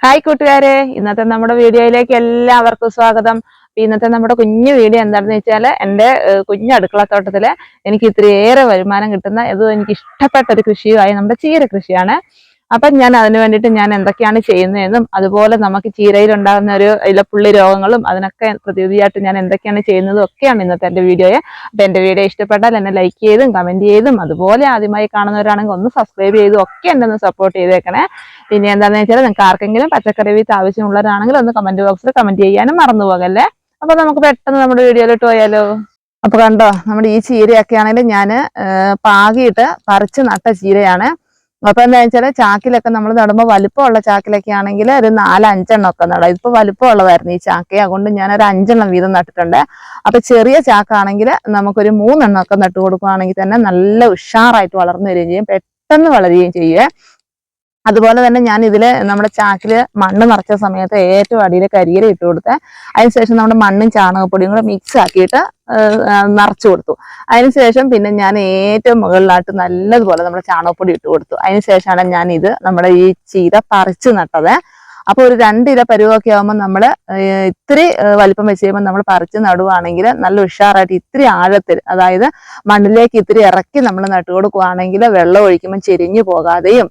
Hi കൂട്ടുകാരെ. ഇന്നത്തെ നമ്മുടെ വീഡിയോയിലേക്ക് എല്ലാവർക്കും സ്വാഗതം. ഇന്നത്തെ നമ്മുടെ കുഞ്ഞു വീഡിയോ എന്താണെന്ന് വെച്ചാൽ എന്റെ കുഞ്ഞു അടുക്കളത്തോട്ടത്തിൽ എനിക്ക് ഇത്രയേറെ വരുമാനം കിട്ടുന്ന ഇത് എനിക്ക് ഇഷ്ടപ്പെട്ട ഒരു കൃഷിയുമായി നമ്മുടെ ചീര കൃഷിയാണ് അപ്പം ഞാൻ അതിന് വേണ്ടിയിട്ട് ഞാൻ എന്തൊക്കെയാണ് ചെയ്യുന്നതെന്നും അതുപോലെ നമുക്ക് ചീരയിൽ ഉണ്ടാകുന്ന ഒരു ഇലപ്പുള്ളി രോഗങ്ങളും അതിനൊക്കെ പ്രതിവിധിയായിട്ട് ഞാൻ എന്തൊക്കെയാണ് ചെയ്യുന്നതും ഒക്കെയാണ് ഇന്നത്തെ എന്റെ വീഡിയോയെ. അപ്പം എന്റെ വീഡിയോ ഇഷ്ടപ്പെട്ടാൽ എന്നെ ലൈക്ക് ചെയ്തും കമന്റ് ചെയ്തും അതുപോലെ ആദ്യമായി കാണുന്നവരാണെങ്കിൽ ഒന്ന് സബ്സ്ക്രൈബ് ചെയ്തും ഒക്കെ എന്നെ ഒന്ന് സപ്പോർട്ട് ചെയ്തേക്കണേ. പിന്നെ എന്താണെന്ന് വെച്ചാൽ നിങ്ങൾക്ക് ആർക്കെങ്കിലും പച്ചക്കറി വിത്ത് ആവശ്യമുള്ളവരാണെങ്കിൽ ഒന്ന് കമന്റ് ബോക്സിൽ കമന്റ് ചെയ്യാനും മറന്നു പോകല്ലേ? അപ്പൊ നമുക്ക് പെട്ടെന്ന് നമ്മുടെ വീഡിയോയിലോട്ട് പോയാലോ? അപ്പൊ കണ്ടോ നമ്മുടെ ഈ ചീരയൊക്കെ ആണെങ്കിൽ ഞാൻ പാകിയിട്ട് പറിച്ച് നട്ട ചീരയാണ്. അപ്പൊ എന്താ വെച്ചാൽ ചാക്കിലൊക്കെ നമ്മൾ നടുമ്പോൾ വലുപ്പമുള്ള ചാക്കിലൊക്കെ ആണെങ്കിൽ ഒരു നാല് അഞ്ചെണ്ണം ഒക്കെ നടാം. ഇതിപ്പോ വലുപ്പമുള്ളതായിരുന്നു ഈ ചാക്ക. അതുകൊണ്ട് ഞാൻ ഒരു അഞ്ചെണ്ണം വീതം നട്ടിട്ടുണ്ട്. അപ്പൊ ചെറിയ ചാക്കാണെങ്കിൽ നമുക്കൊരു മൂന്നെണ്ണം ഒക്കെ നട്ടു കൊടുക്കുകയാണെങ്കിൽ തന്നെ നല്ല ഉഷാറായിട്ട് വളർന്നു വരികയും ചെയ്യും. പെട്ടെന്ന് വളരുകയും ചെയ്യുവേ. അതുപോലെ തന്നെ ഞാൻ ഇതിൽ നമ്മുടെ ചാക്കിൽ മണ്ണ് നിറച്ച സമയത്ത് ഏറ്റവും അടിയിൽ കരിയില ഇട്ട് കൊടുത്ത്. അതിനുശേഷം നമ്മുടെ മണ്ണും ചാണകപ്പൊടിയും കൂടെ മിക്സ് ആക്കിയിട്ട് നിറച്ചു കൊടുത്തു. അതിനുശേഷം പിന്നെ ഞാൻ ഏറ്റവും മുകളിലായിട്ട് നല്ലതുപോലെ നമ്മുടെ ചാണകപ്പൊടി ഇട്ട് കൊടുത്തു. അതിനുശേഷമാണ് ഞാൻ ഇത് നമ്മുടെ ഈ ചീര പറിച്ചു നട്ടത്. അപ്പൊ ഒരു രണ്ട് ഇല പരുവൊക്കെ ആകുമ്പോൾ നമ്മൾ ഇത്തിരി വലിപ്പം വെച്ച് കഴിയുമ്പോൾ നമ്മൾ പറിച്ച് നടുവാണെങ്കിൽ നല്ല ഉഷാറായിട്ട് ഇത്തിരി ആഴത്തിൽ അതായത് മണ്ണിലേക്ക് ഇത്തിരി ഇറക്കി നമ്മൾ നട്ടു കൊടുക്കുവാണെങ്കിൽ വെള്ളം ഒഴിക്കുമ്പോൾ ചെരിഞ്ഞു പോകാതെയും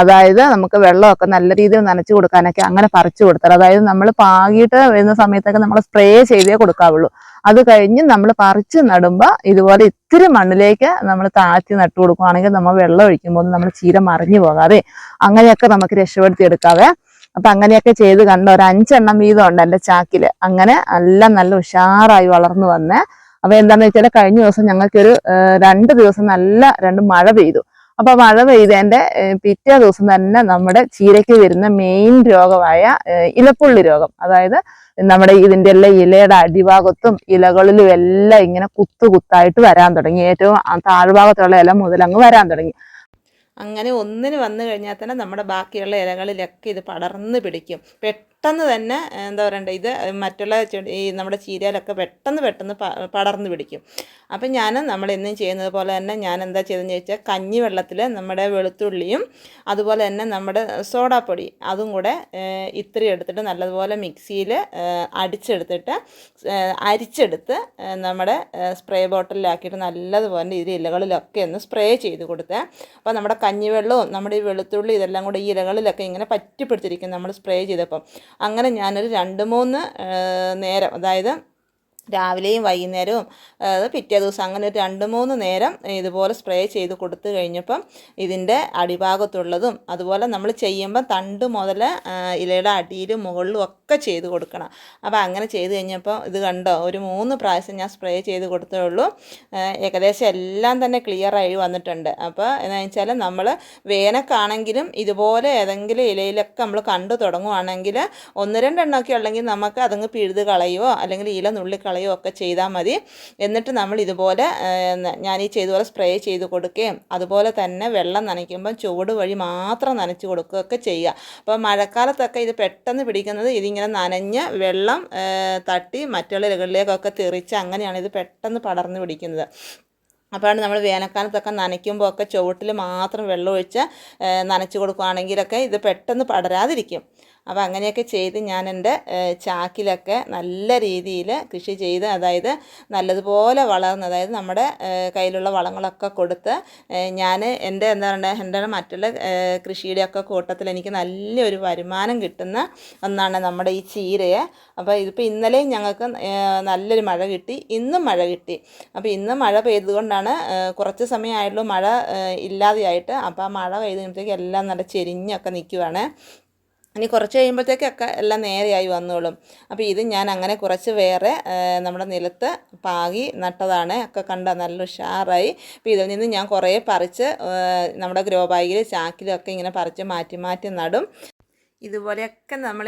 അതായത് നമുക്ക് വെള്ളമൊക്കെ നല്ല രീതിയിൽ നനച്ചു കൊടുക്കാനൊക്കെ അങ്ങനെ പറിച്ചു കൊടുത്താൽ അതായത് നമ്മൾ പാകിയിട്ട് വരുന്ന സമയത്തൊക്കെ നമ്മൾ സ്പ്രേ ചെയ്തേ കൊടുക്കാവുള്ളൂ. അത് കഴിഞ്ഞ് നമ്മൾ പറിച്ച് നടുമ്പോൾ ഇതുപോലെ ഇത്തിരി മണ്ണിലേക്ക് നമ്മൾ താഴ്ത്തി നട്ടു കൊടുക്കുകയാണെങ്കിൽ നമ്മൾ വെള്ളം ഒഴിക്കുമ്പോൾ നമ്മൾ ചീര മറിഞ്ഞു പോകാതെ അങ്ങനെയൊക്കെ നമുക്ക് രക്ഷപ്പെടുത്തി എടുക്കാവേ. അപ്പൊ അങ്ങനെയൊക്കെ ചെയ്ത് കണ്ട ഒരു അഞ്ചെണ്ണം വീതം ഉണ്ട് എന്റെ ചാക്കിൽ. അങ്ങനെ എല്ലാം നല്ല ഉഷാറായി വളർന്നു വന്നേ. അപ്പൊ എന്താന്ന് വെച്ചാൽ കഴിഞ്ഞ ദിവസം ഞങ്ങൾക്കൊരു രണ്ട് ദിവസം നല്ല രണ്ട് മഴ പെയ്തു. അപ്പൊ മഴ പെയ്തതിന്റെ പിറ്റേ ദിവസം തന്നെ നമ്മുടെ ചീരയ്ക്ക് വരുന്ന മെയിൻ രോഗമായ ഇലപ്പുള്ളി രോഗം. അതായത് നമ്മുടെ ഇതിന്റെ എല്ലാം ഇലയുടെ അടിഭാഗത്തും ഇലകളിലും എല്ലാം ഇങ്ങനെ കുത്തു കുത്തായിട്ട് വരാൻ തുടങ്ങി. ഏറ്റവും താഴ്ഭാഗത്തുള്ള ഇല മുതൽ വരാൻ തുടങ്ങി. അങ്ങനെ ഒന്നിന് വന്നു കഴിഞ്ഞാൽ തന്നെ നമ്മുടെ ബാക്കിയുള്ള ഇലകളിലൊക്കെ ഇത് പടർന്ന് പിടിക്കും. പെട്ടെന്ന് തന്നെ എന്താ പറയണ്ടേ ഇത് മറ്റുള്ള ചെടി ഈ നമ്മുടെ ചീരയിലൊക്കെ പെട്ടെന്ന് പെട്ടെന്ന് പടർന്ന് പിടിക്കും. അപ്പം ഞാൻ നമ്മൾ എന്നും ചെയ്യുന്നത് പോലെ തന്നെ ഞാൻ എന്താ ചെയ്തതെന്ന് ചോദിച്ചാൽ കഞ്ഞി വെള്ളത്തിൽ നമ്മുടെ വെളുത്തുള്ളിയും അതുപോലെ തന്നെ നമ്മുടെ സോഡാപ്പൊടി അതും കൂടെ ഇത്തിരി എടുത്തിട്ട് നല്ലതുപോലെ മിക്സിയിൽ അടിച്ചെടുത്തിട്ട് അരിച്ചെടുത്ത് നമ്മുടെ സ്പ്രേ ബോട്ടിലാക്കിയിട്ട് നല്ലതുപോലെ ഇതിൽ ഇലകളിലൊക്കെ ഒന്ന് സ്പ്രേ ചെയ്ത് കൊടുത്തേ. അപ്പോൾ നമ്മുടെ കഞ്ഞിവെള്ളവും നമ്മുടെ ഈ വെളുത്തുള്ളി ഇതെല്ലാം കൂടെ ഈ ഇലകളിലൊക്കെ ഇങ്ങനെ പറ്റി പിടിച്ചിരിക്കും നമ്മൾ സ്പ്രേ ചെയ്തപ്പം. അങ്ങനെ ഞാനൊരു രണ്ട് മൂന്ന് നേരം അതായത് രാവിലെയും വൈകുന്നേരവും അത് പിറ്റേ ദിവസം അങ്ങനെ ഒരു രണ്ട് മൂന്ന് നേരം ഇതുപോലെ സ്പ്രേ ചെയ്ത് കൊടുത്തു കഴിഞ്ഞപ്പം ഇതിന്റെ അടിഭാഗത്തുള്ളതും അതുപോലെ നമ്മൾ ചെയ്യുമ്പോൾ തണ്ട് മുതൽ ഇലയുടെ അടിയിലും മുകളിലും ഒക്കെ ചെയ്ത് കൊടുക്കണം. അപ്പോൾ അങ്ങനെ ചെയ്ത് കഴിഞ്ഞപ്പോൾ ഇത് കണ്ടോ ഒരു മൂന്ന് പ്രാവശ്യം ഞാൻ സ്പ്രേ ചെയ്ത് കൊടുത്തേ ഉള്ളൂ. ഏകദേശം എല്ലാം തന്നെ ക്ലിയർ ആയി വന്നിട്ടുണ്ട്. അപ്പോൾ എന്താണെന്ന് വെച്ചാൽ നമ്മൾ വേനക്കാണെങ്കിലും ഇതുപോലെ ഏതെങ്കിലും ഇലയിലൊക്കെ നമ്മൾ കണ്ടു തുടങ്ങുവാണെങ്കിൽ ഒന്ന് രണ്ടെണ്ണമൊക്കെ ഉള്ളെങ്കിൽ നമുക്ക് അതങ്ങ് പിഴുത് കളയുമോ അല്ലെങ്കിൽ ഇല നുള്ളി കളയുമോ ഒക്കെ ചെയ്താൽ മതി. എന്നിട്ട് നമ്മൾ ഇതുപോലെ ഞാൻ ഈ ചെയ്തതുപോലെ സ്പ്രേ ചെയ്ത് കൊടുക്കുകയും അതുപോലെ തന്നെ വെള്ളം നനയ്ക്കുമ്പോൾ ചുവട് വഴി മാത്രം നനച്ച് കൊടുക്കുകയൊക്കെ ചെയ്യുക. അപ്പോൾ മഴക്കാലത്തൊക്കെ ഇത് പെട്ടെന്ന് പിടിക്കുന്നത് ഇതിങ്ങനെ നനഞ്ഞ് വെള്ളം തട്ടി മറ്റുള്ള ഇലകളിലേക്കൊക്കെ തെറിച്ച് അങ്ങനെയാണ് ഇത് പെട്ടെന്ന് പടർന്ന് പിടിക്കുന്നത്. അപ്പോഴാണ് നമ്മൾ വേനൽക്കാലത്തൊക്കെ നനയ്ക്കുമ്പോൾ ഒക്കെ ചുവട്ടിൽ മാത്രം വെള്ളം ഒഴിച്ച് നനച്ച് കൊടുക്കുകയാണെങ്കിലൊക്കെ ഇത് പെട്ടെന്ന് പടരാതിരിക്കും. അപ്പോൾ അങ്ങനെയൊക്കെ ചെയ്ത് ഞാൻ എന്റെ ചാക്കിലൊക്കെ നല്ല രീതിയിൽ കൃഷി ചെയ്ത് അതായത് നല്ലതുപോലെ വളർന്ന് അതായത് നമ്മുടെ കയ്യിലുള്ള വളങ്ങളൊക്കെ കൊടുത്ത് ഞാൻ എന്റെ എന്താ പറയുക എന്റെ മറ്റുള്ള കൃഷിയുടെ കൃഷിയുടെയൊക്കെ കൂട്ടത്തിൽ എനിക്ക് നല്ലൊരു വരുമാനം കിട്ടുന്ന ഒന്നാണ് നമ്മുടെ ഈ ചീരയെ. അപ്പോൾ ഇതിപ്പോൾ ഇന്നലെയും ഞങ്ങൾക്ക് നല്ലൊരു മഴ കിട്ടി ഇന്നും മഴ കിട്ടി. അപ്പോൾ ഇന്ന് മഴ പെയ്തുകൊണ്ടാണ് ഏഹ്, കുറച്ച് സമയമായുള്ളൂ മഴ ഇല്ലാതെയായിട്ട്. അപ്പോൾ ആ മഴ പെയ്ത് കഴിയുമ്പോഴത്തേക്ക് എല്ലാം നല്ല ചെരിഞ്ഞൊക്കെ നിൽക്കുവാണ് ഇനി കുറച്ച് കഴിയുമ്പോഴത്തേക്കൊക്കെ എല്ലാം നേരെയായി വന്നോളും. അപ്പോൾ ഇത് ഞാൻ അങ്ങനെ കുറച്ച് വേറെ നമ്മുടെ നിലത്ത് പാകി നട്ടതാണ്. ഒക്കെ കണ്ട നല്ല ഉഷാറായി. അപ്പോൾ ഇതിൽ നിന്ന് ഞാൻ കുറേ പറിച്ച് നമ്മുടെ ഗ്രോ ബാഗിൽ ചാക്കിലൊക്കെ ഇങ്ങനെ പറിച്ച് മാറ്റി മാറ്റി നടും. ഇതുപോലെയൊക്കെ നമ്മൾ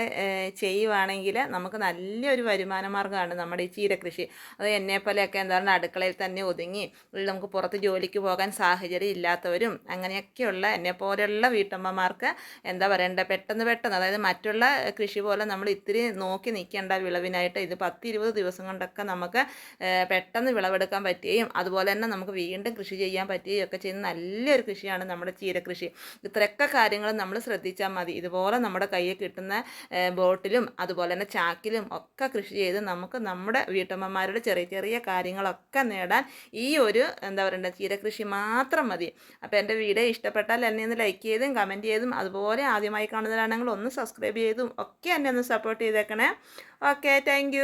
ചെയ്യുവാണെങ്കിൽ നമുക്ക് നല്ലൊരു വരുമാന മാർഗമാണ് നമ്മുടെ ഈ ചീരകൃഷി. അത് എന്നെപ്പോലെയൊക്കെ എന്താണ് അടുക്കളയിൽ തന്നെ ഒതുങ്ങി നമുക്ക് പുറത്ത് ജോലിക്ക് പോകാൻ സാഹചര്യം ഇല്ലാത്തവരും അങ്ങനെയൊക്കെയുള്ള എന്നെപ്പോലെയുള്ള വീട്ടമ്മമാർക്ക് എന്താ പറയണ്ട പെട്ടെന്ന് പെട്ടെന്ന് അതായത് മറ്റുള്ള കൃഷി പോലെ നമ്മൾ ഇത്തിരി നോക്കി നിൽക്കേണ്ട വിളവിനായിട്ട് ഇത് പത്ത് ഇരുപത് ദിവസം കൊണ്ടൊക്കെ നമുക്ക് പെട്ടെന്ന് വിളവെടുക്കാൻ പറ്റുകയും അതുപോലെ തന്നെ നമുക്ക് വീണ്ടും കൃഷി ചെയ്യാൻ പറ്റുകയും ഒക്കെ ചെയ്യുന്ന നല്ലൊരു കൃഷിയാണ് നമ്മുടെ ചീരകൃഷി. ഇത്രയൊക്കെ കാര്യങ്ങൾ നമ്മൾ ശ്രദ്ധിച്ചാൽ മതി. ഇതുപോലെ നമ്മൾ നമ്മുടെ കയ്യിൽ കിട്ടുന്ന ബോട്ടിലും അതുപോലെ തന്നെ ചാക്കിലും ഒക്കെ കൃഷി ചെയ്ത് നമുക്ക് നമ്മുടെ വീട്ടമ്മമാരുടെ ചെറിയ ചെറിയ കാര്യങ്ങളൊക്കെ നേടാൻ ഈ ഒരു എന്താ പറയണ്ടത് ചീരകൃഷി മാത്രം മതി. അപ്പോൾ എന്റെ വീഡിയോ ഇഷ്ടപ്പെട്ടാൽ എന്നെ ഒന്ന് ലൈക്ക് ചെയ്തും കമന്റ് ചെയ്തും അതുപോലെ ആദ്യമായി കാണുന്നതാണെങ്കിൽ ഒന്ന് സബ്സ്ക്രൈബ് ചെയ്തും ഒക്കെ എന്നെ ഒന്ന് സപ്പോർട്ട് ചെയ്തേക്കണേ. Okay thank